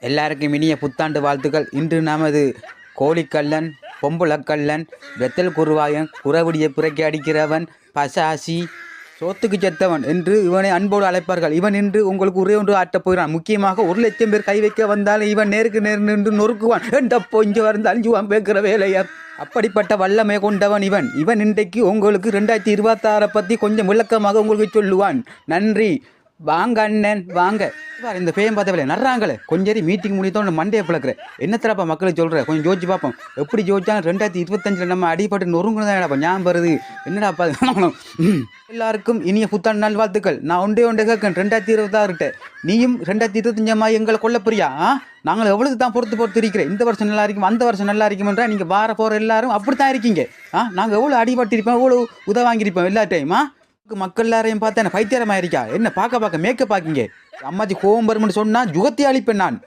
எல்லாருக்கும் இனிய புத்தாண்டு வாழ்த்துக்கள். இன்று நமது கோழிக்கல்லன் பொம்புளக்கல்லன் வெத்தல் குருவாயன் குறவடியை புறக்கி அடிக்கிறவன் பசாசி சோத்துக்கு செத்தவன் என்று இவனை அன்போடு அழைப்பார்கள். இவன் இன்று உங்களுக்கு ஒரே ஒன்று ஆட்டப் போகிறான். முக்கியமாக ஒரு லட்சம் பேர் கை வைக்க வந்தாலும் இவன் நேருக்கு நேர் நின்று நொறுக்குவான். என்றப்போ இங்கே வந்து அஞ்சுவான் பேக்கிற வேலையை? அப்படிப்பட்ட வல்லமை கொண்டவன் இவன். இவன் இன்றைக்கு உங்களுக்கு ரெண்டாயிரத்தி இருபத்தாறை பற்றி கொஞ்சம் விளக்கமாக உங்களுக்கு சொல்லுவான். நன்றி. வாங்க அண்ணன் வாங்க. பாரு, இந்த பேயம் பார்த்தவளே நடுறாங்களே கொஞ்சம் மீட்டிங் முடியாதணும் மண்டே பிளக்குறேன் பிளக்குற. என்னத்தரப்பா மக்களுக்கு சொல்கிற கொஞ்சம் ஜோதிச்சு பார்ப்போம் எப்படி ஜோதிச்சாலும் ரெண்டாயிரத்தி இருபத்தஞ்சில் நம்ம அடிபட்டு நொறுங்குனதாடப்பா ஞாபகம் வருது. என்னடாப்பா எல்லாருக்கும் இனிய புத்தாண்டு நாள் வாழ்த்துக்கள் நான் ஒன்றே ஒன்றே கேட்கேன் ரெண்டாயிரத்தி இருபத்தாறுகிட்ட. நீயும் ரெண்டாயிரத்தி இருபத்தஞ்சாமா எங்களை கொல்ல புரியா ஆ? நாங்கள் எவ்வளவு தான் பொறுத்து பொறுத்து இருக்கிறேன் இந்த வருஷம் நல்லா இருக்கும் அந்த வருஷம் நல்லா இருக்குமென்றா நீங்கள் வார போகிற எல்லாரும் அப்படி தான் இருக்கீங்க. ஆ? நாங்கள் எவ்வளோ அடிபட்டிருப்போம் எவ்வளோ உதவாங்கியிருப்போம் எல்லா டைமா மக்கள் எல்லாரையும் பார்த்தா என்ன பைத்தியரமா இருக்கா என்ன பார்க்க பார்க்க மேக்கப் பார்க்கீங்க அம்மாச்சி கோபம் வரும்னு சொன்னா ஜுகத்தியாளி அழிப்பேன் நான்